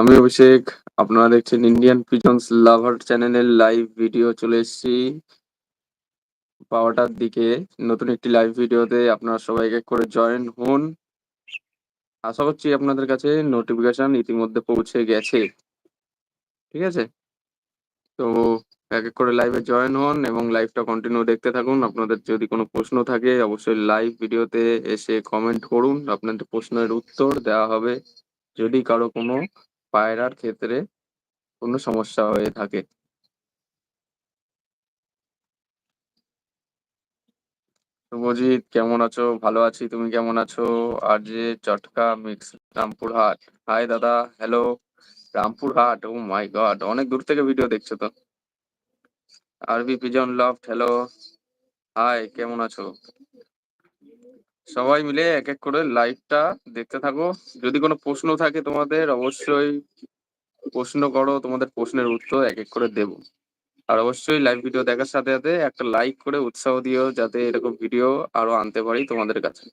আমি অভিষেক। আপনারা দেখছেন ইন্ডিয়ান পিজনস লাভার চ্যানেলের লাইভ ভিডিও চলে এসেছি। ১২টার দিকে নতুন একটি লাইভ ভিডিওতে আপনারা সবাই এক করে জয়েন হন আশা করছি আপনাদের কাছে নোটিফিকেশন ইতিমধ্যে পৌঁছে গেছে। ঠিক আছে? তো এক, এক করে লাইভে জয়েন হন এবং লাইভটা কন্টিনিউ দেখতে থাকুন। আপনাদের যদি কোনো প্রশ্ন থাকে অবশ্যই লাইভ ভিডিওতে এসে কমেন্ট করুন। আপনাদের প্রশ্নের উত্তর দেওয়া হবে। যদি কারও কোনো পায়রার ক্ষেত্রে কোনো সমস্যা হয়ে থাকে। শুভজিৎ কেমন আছো? ভালো আছি। তুমি কেমন আছো? আর যে চটকা মিক্স রামপুরহাট। হাই দাদা, hello. Rampurhat, oh my god! অনেক দূর থেকে ভিডিও দেখছ তো। আর আরবি পিজন লফট, হ্যালো। হাই, কেমন আছো? সবাই মিলে এক, এক করে লাইভটা দেখতে থাকো। যদি কোনো প্রশ্ন থাকে তোমাদের অবশ্যই প্রশ্ন করো। তোমাদের প্রশ্নের উত্তর এক, এক করে দেব। আর অবশ্যই লাইভ ভিডিও দেখার সাথে, সাথে একটা লাইক করে উৎসাহ দিও যাতে এরকম ভিডিও আরও আনতে পারি তোমাদের কাছে।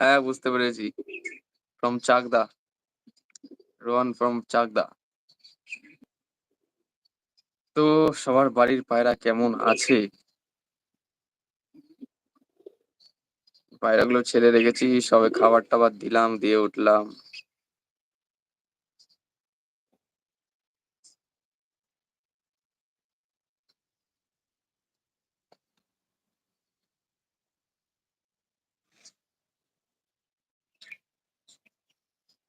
হ্যাঁ, বুঝতে পেরেছি। ফ্রম চাকদা। রোহান ফ্রম চাকদা। তো সবার বাড়ির পায়রা কেমন আছে? পায়রাগুলো ছেড়ে রেখেছি। সবে খাবার-টাবার দিলাম, দিয়ে উঠলাম।